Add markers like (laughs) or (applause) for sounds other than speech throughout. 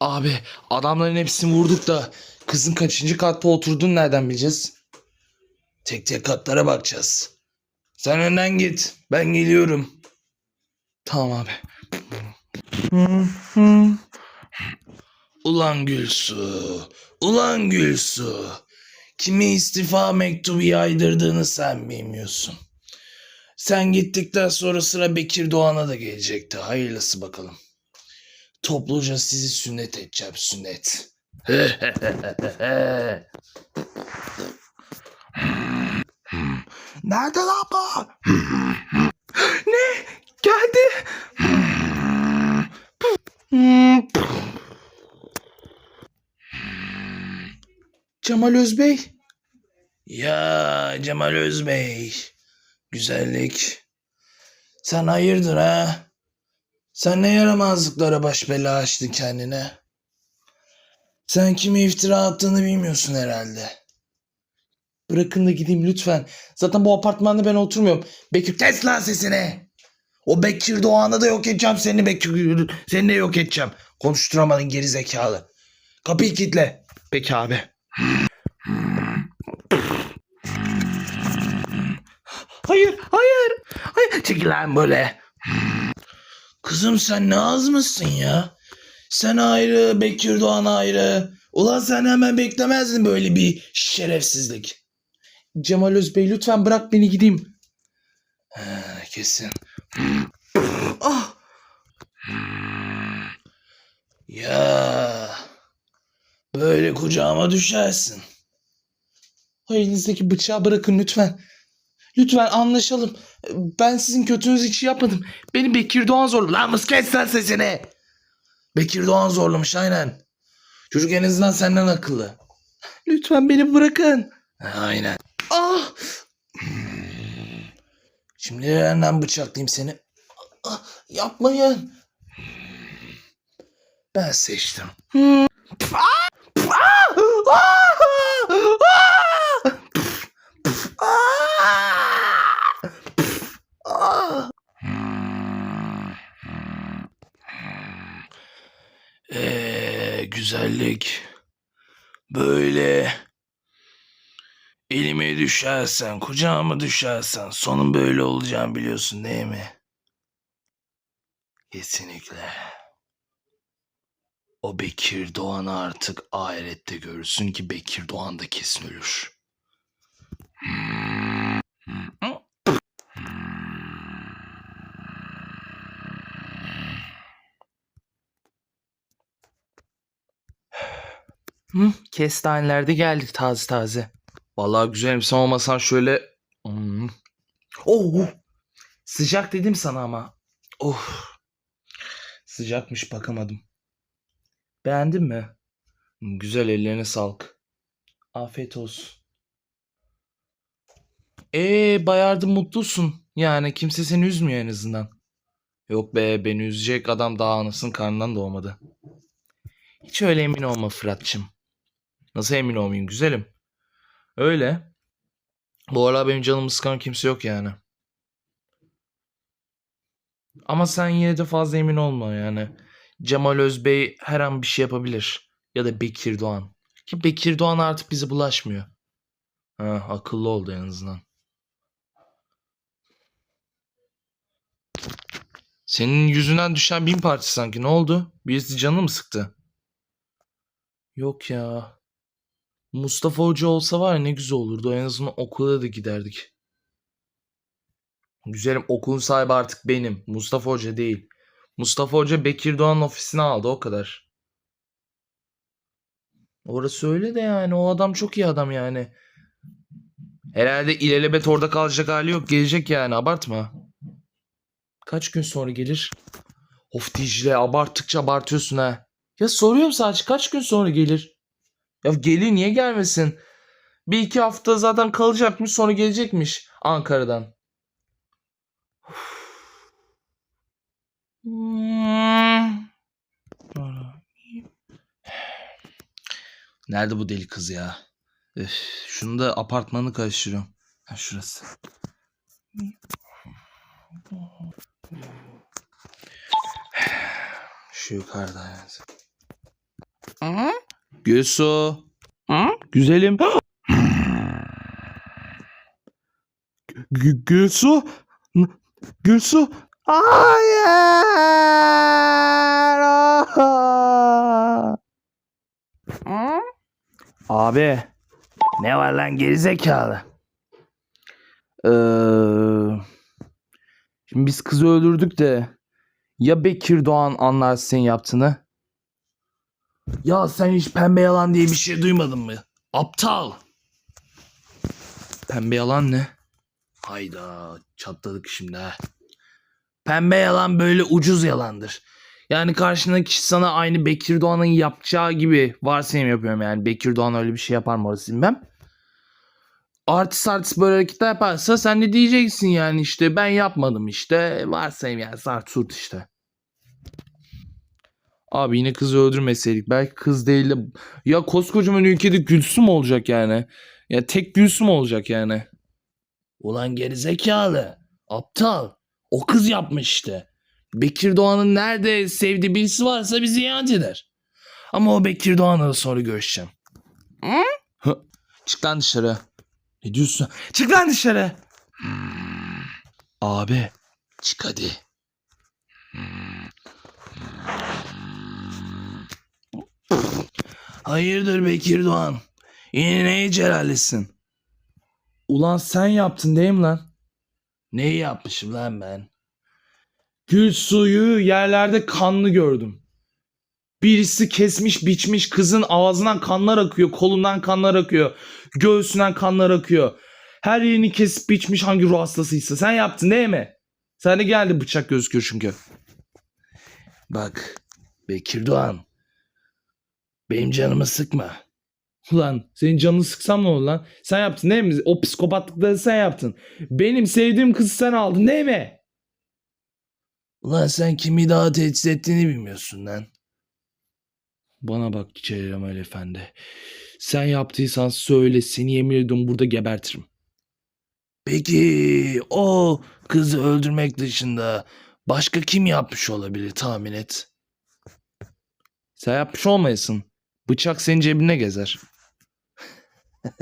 Abi adamların hepsini vurduk da kızın kaçıncı katta oturduğunu nereden bileceğiz? Tek tek katlara bakacağız. Sen önden git. Ben geliyorum. Tamam abi. Ulan Gülsu. Ulan Gülsu. Kime istifa mektubu yaydırdığını sen bilmiyorsun. Sen gittikten sonra sıra Bekir Doğan'a da gelecekti. Hayırlısı bakalım. Topluca sizi sünnet edeceğim sünnet. Nerede lan bu? ne? Geldi. Cemal Özbey. Ya Cemal Özbey. Güzellik. Sen hayırdır ha? Sen ne yaramazlıklara baş bela açtın kendine? Sen kime iftira attığını bilmiyorsun herhalde. Bırakın da gideyim lütfen. Zaten bu apartmanda ben oturmuyorum. Bekir kes lan sesini. O Bekir Doğan'ı da yok edeceğim. Seni Bekir seni de yok edeceğim. Konuşturamadın geri zekalı. Kapıyı kilitle. Peki abi. Hayır, hayır. Hayır. Çekil lan böyle. Kızım sen ne az mısın ya? Sen ayrı, Bekir Doğan ayrı. Ulan sen hemen beklemezdin böyle bir şerefsizlik. Cemal Özbey lütfen bırak beni gideyim. Ha, kesin. ah. Ya. Böyle kucağıma düşersin. Elinizdeki bıçağı bırakın lütfen. Lütfen anlaşalım. Ben sizin kötünüz için yapmadım. Beni Bekir Doğan zorladı. Lan mıs kes sen sesini. Bekir Doğan zorlamış aynen. Çocuk en azından senden akıllı. Lütfen beni bırakın. Aynen. Ah! Şimdi hemen bıçaklayayım seni. Ah, yapmayın. Ben seçtim. Ah! Ah! Ah! Ah! Ee, güzellik böyle elime düşersen, kucağıma düşersen sonun böyle olacağını biliyorsun değil mi? Kesinlikle. O Bekir Doğan'ı artık ahirette görürsün ki Bekir Doğan da kesin ölür. Hı, kestanelerde geldi taze taze. Vallahi güzelim sen olmasan şöyle... Hmm. Oh! Sıcak dedim sana ama. Oh! Sıcakmış bakamadım. Beğendin mi? Güzel ellerine sağlık. Afiyet olsun. Ee bayardı mutlusun. Yani kimse seni üzmüyor en azından. Yok be beni üzecek adam daha anasının karnından doğmadı. Hiç öyle emin olma Fırat'cığım. Nasıl emin olmayayım güzelim? Öyle. Bu aralar benim canımı sıkan kimse yok yani. Ama sen yine de fazla emin olma yani. Cemal Özbey her an bir şey yapabilir. Ya da Bekir Doğan. Ki Bekir Doğan artık bize bulaşmıyor. Ha, akıllı oldu en azından. Senin yüzünden düşen bin parça sanki. Ne oldu? Birisi canını mı sıktı? Yok ya. Mustafa Hoca olsa var ya ne güzel olurdu. En azından okula da giderdik. Güzelim okulun sahibi artık benim. Mustafa Hoca değil. Mustafa Hoca Bekir Doğan'ın ofisine aldı o kadar. Orası öyle de yani o adam çok iyi adam yani. Herhalde ilelebet orada kalacak hali yok. Gelecek yani abartma. Kaç gün sonra gelir? Of Dicle abarttıkça abartıyorsun ha. Ya soruyorum sadece kaç gün sonra gelir? Ya gelir niye gelmesin? Bir iki hafta zaten kalacakmış sonra gelecekmiş Ankara'dan. (sighs) Nerede bu deli kız ya? Üf, şunu da apartmanı karıştırıyorum. Ha, şurası. (sighs) Şu yukarıda yani. Hı? Gülsu. Hı? Güzelim. (gasps) Gü- Gülsu. Gülsu. Hayır. (laughs) Hı? Abi. Ne var lan gerizekalı? Ee, şimdi biz kızı öldürdük de ya Bekir Doğan anlar senin yaptığını? Ya sen hiç pembe yalan diye bir şey duymadın mı? Aptal. Pembe yalan ne? Hayda çatladık şimdi ha. Pembe yalan böyle ucuz yalandır. Yani karşındaki kişi sana aynı Bekir Doğan'ın yapacağı gibi varsayım yapıyorum yani. Bekir Doğan öyle bir şey yapar mı orası bilmem. Artist artist böyle hareketler yaparsa sen de diyeceksin yani işte ben yapmadım işte. Varsayım yani sart surt işte. Abi yine kızı öldürmeseydik. Belki kız değil de... Ya koskocaman ülkede Gülsüm olacak yani. Ya tek Gülsüm olacak yani. Ulan gerizekalı. Aptal. O kız yapmış işte. Bekir Doğan'ın nerede sevdiği birisi varsa bizi ihanet eder. Ama o Bekir Doğan'la da sonra görüşeceğim. Hı? Hı. Çık lan dışarı. Ne diyorsun? Çık lan dışarı. Abi. Çık hadi. Hayırdır Bekir Doğan? Yine neyi celallisin? Ulan sen yaptın değil mi lan? Neyi yapmışım lan ben? Gül suyu yerlerde kanlı gördüm. Birisi kesmiş biçmiş kızın ağzından kanlar akıyor, kolundan kanlar akıyor, göğsünden kanlar akıyor. Her yerini kesip biçmiş hangi ruh hastasıysa. Sen yaptın değil mi? Sen de geldi bıçak gözüküyor çünkü. Bak Bekir Doğan. Benim canımı sıkma. Ulan senin canını sıksam ne olur lan? Sen yaptın değil mi? O psikopatlıkları sen yaptın. Benim sevdiğim kızı sen aldın değil mi? Ulan sen kimi daha tehdit ettiğini bilmiyorsun lan. Bana bak Cemal Efendi. Sen yaptıysan söyle seni yemin ediyorum burada gebertirim. Peki o kızı öldürmek dışında başka kim yapmış olabilir tahmin et. Sen yapmış olmayasın. Bıçak senin cebine gezer. (laughs)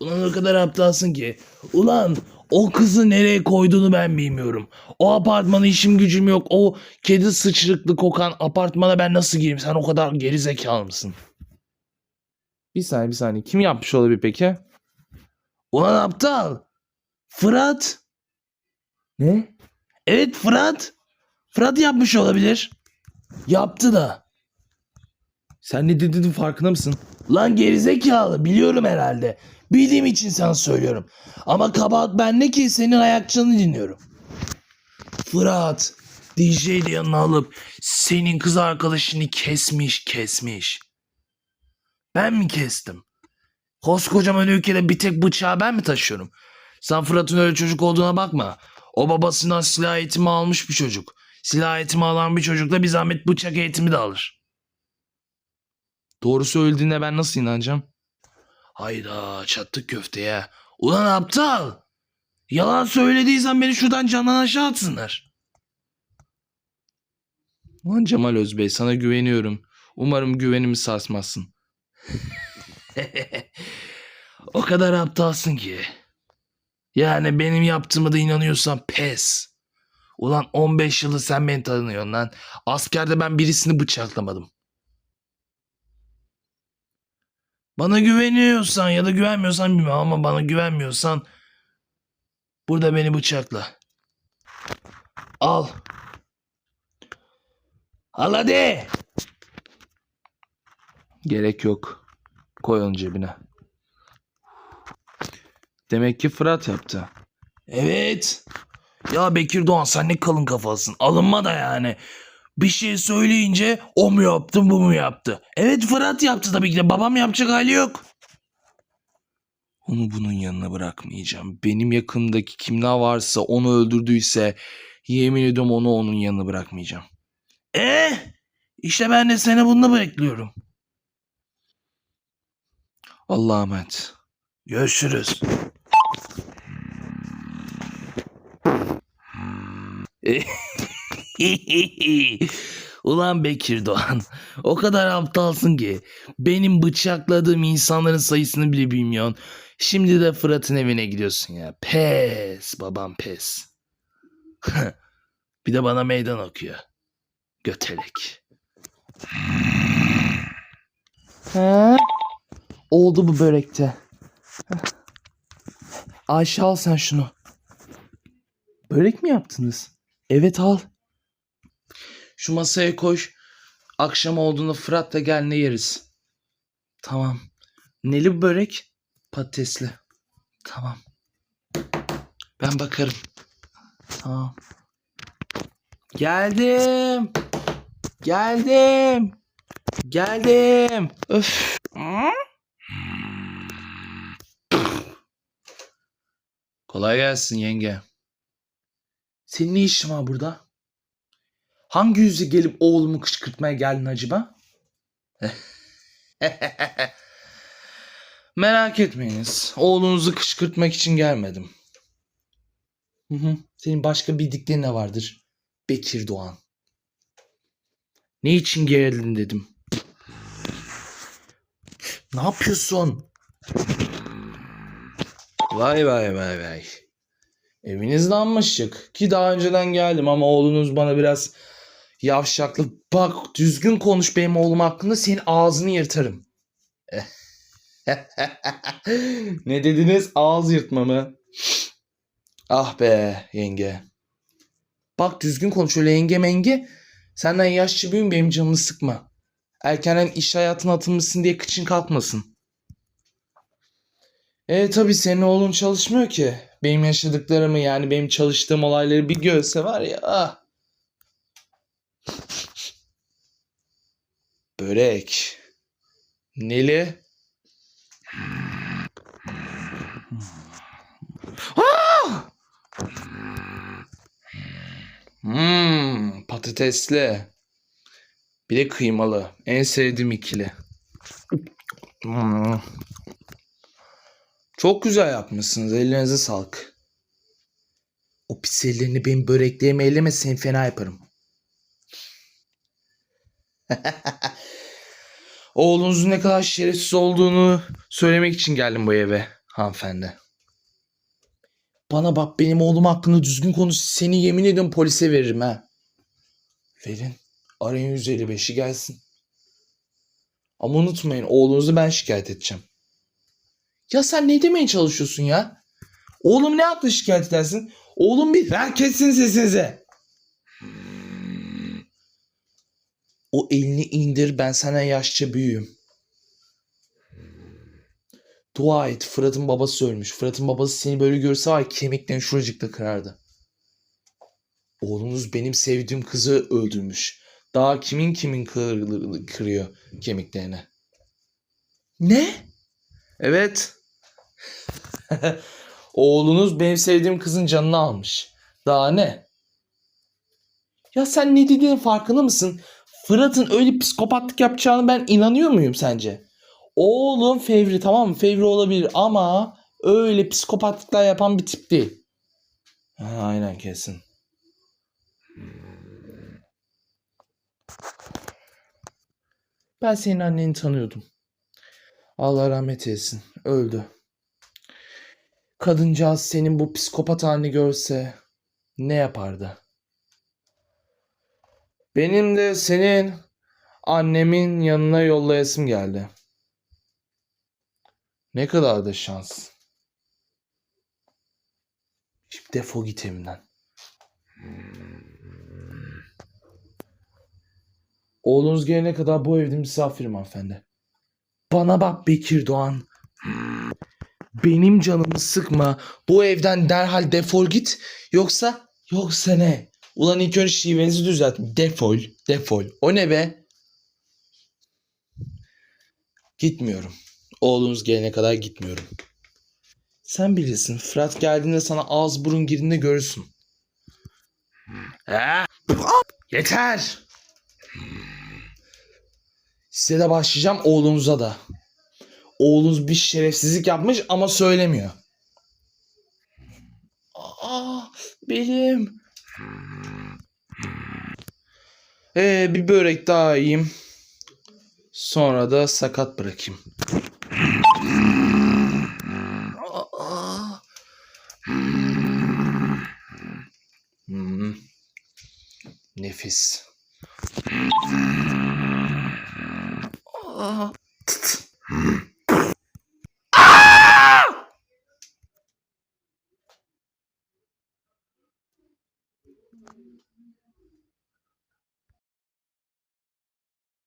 Ulan o kadar aptalsın ki. Ulan o kızı nereye koyduğunu ben bilmiyorum. O apartmana işim gücüm yok. O kedi sıçrıklı kokan apartmana ben nasıl gireyim? Sen o kadar geri zekalı mısın? Bir saniye bir saniye. Kim yapmış olabilir peki? Ulan aptal. Fırat. Ne? Evet Fırat. Fırat yapmış olabilir. Yaptı da. Sen ne dediğinin farkında mısın? Lan gerizekalı biliyorum herhalde. Bildiğim için sana söylüyorum. Ama kabahat bende ki senin ayakçını dinliyorum. Fırat DJ'yi yanına alıp senin kız arkadaşını kesmiş kesmiş. Ben mi kestim? Koskocaman ülkede bir tek bıçağı ben mi taşıyorum? Sen Fırat'ın öyle çocuk olduğuna bakma. O babasından silah eğitimi almış bir çocuk. Silah eğitimi alan bir çocuk da bir zahmet bıçak eğitimi de alır. Doğru söylediğine ben nasıl inanacağım? Hayda çattık köfteye. Ulan aptal. Yalan söylediysen beni şuradan candan aşağı atsınlar. Ulan Cemal Özbey sana güveniyorum. Umarım güvenimi sarsmazsın. (laughs) o kadar aptalsın ki. Yani benim yaptığımı da inanıyorsan pes. Ulan 15 yılı sen beni tanıyorsun lan. Askerde ben birisini bıçaklamadım. Bana güveniyorsan ya da güvenmiyorsan bilmem ama bana güvenmiyorsan burada beni bıçakla. Al. Al hadi. Gerek yok. Koy onu cebine. Demek ki Fırat yaptı. Evet. Ya Bekir Doğan sen ne kalın kafalısın. Alınma da yani. Bir şey söyleyince o mu yaptı bu mu yaptı. Evet Fırat yaptı tabii ki de babam yapacak hali yok. Onu bunun yanına bırakmayacağım. Benim yakındaki kim ne varsa onu öldürdüyse yemin ediyorum onu onun yanına bırakmayacağım. E işte ben de seni bununla bekliyorum. Allah'a emanet. Görüşürüz. (laughs) Ulan Bekir Doğan. O kadar aptalsın ki. Benim bıçakladığım insanların sayısını bile bilmiyorsun. Şimdi de Fırat'ın evine gidiyorsun ya. Pes babam pes. (laughs) bir de bana meydan okuyor. Götelek. Ha? Oldu bu börekte. Ayşe al sen şunu. Börek mi yaptınız? Evet al. Şu masaya koş. Akşam olduğunda Fırat da gel ne yeriz. Tamam. Neli börek? Patatesli. Tamam. Ben bakarım. Tamam. Geldim. Geldim. Geldim. Öf. Kolay gelsin yenge. Senin ne işin var burada? Hangi yüzle gelip oğlumu kışkırtmaya geldin acaba? (laughs) Merak etmeyiniz. Oğlunuzu kışkırtmak için gelmedim. Hı hı. Senin başka bildiklerin ne vardır? Bekir Doğan. Ne için gerildin dedim. Ne yapıyorsun? Vay vay vay vay. Eviniz lanmışık. Ki daha önceden geldim ama oğlunuz bana biraz yavşaklık. Bak düzgün konuş benim oğlum hakkında senin ağzını yırtarım. (laughs) ne dediniz? Ağız yırtma mı? Ah be yenge. Bak düzgün konuş öyle yenge menge. Senden yaşça büyüğüm benim canımı sıkma. Erkenden iş hayatına atılmışsın diye kıçın kalkmasın. E tabii senin oğlun çalışmıyor ki. Benim yaşadıklarımı yani benim çalıştığım olayları bir görse var ya. Ah. Börek. Neli? Ah! Hmm, patatesli. Bir de kıymalı. En sevdiğim ikili. Hmm. Çok güzel yapmışsınız. Ellerinize sağlık. O pis ellerini benim böreklerime elleme seni fena yaparım. (laughs) Oğlunuzun ne kadar şerefsiz olduğunu söylemek için geldim bu eve hanımefendi. Bana bak benim oğlum hakkında düzgün konuş. Seni yemin ediyorum polise veririm ha. Verin. Arayın 155'i gelsin. Ama unutmayın oğlunuzu ben şikayet edeceğim. Ya sen ne demeye çalışıyorsun ya? Oğlum ne haklı şikayet edersin? Oğlum bir ver kessin sesinizi. O elini indir ben sana yaşça büyüğüm. Dua et Fırat'ın babası ölmüş. Fırat'ın babası seni böyle görse ya, kemiklerini şuracıkta kırardı. Oğlunuz benim sevdiğim kızı öldürmüş. Daha kimin kimin kır- kırıyor kemiklerini. Ne? Evet. (laughs) Oğlunuz benim sevdiğim kızın canını almış. Daha ne? Ya sen ne dediğinin farkında mısın? Fırat'ın öyle psikopatlık yapacağını ben inanıyor muyum sence? Oğlum Fevri tamam mı? Fevri olabilir ama öyle psikopatlıklar yapan bir tip değil. Ha, aynen kesin. Ben senin anneni tanıyordum. Allah rahmet eylesin. Öldü. Kadıncağız senin bu psikopat halini görse ne yapardı? Benim de senin annemin yanına yollayasım geldi. Ne kadar da şans. Şimdi defol git evimden. Oğlunuz gelene kadar bu evde misafirim hanımefendi. Bana bak Bekir Doğan. Benim canımı sıkma. Bu evden derhal defol git. Yoksa yoksa ne? Ulan ilk önce şivenizi düzelt. Defol, defol. O ne be? Gitmiyorum. Oğlunuz gelene kadar gitmiyorum. Sen bilirsin. Fırat geldiğinde sana ağız burun girdiğinde görürsün. Yeter. Size de başlayacağım oğlunuza da. Oğlunuz bir şerefsizlik yapmış ama söylemiyor. Aa, benim. Ee, bir börek daha yiyeyim. Sonra da sakat bırakayım. Aa. Hmm. Nefis.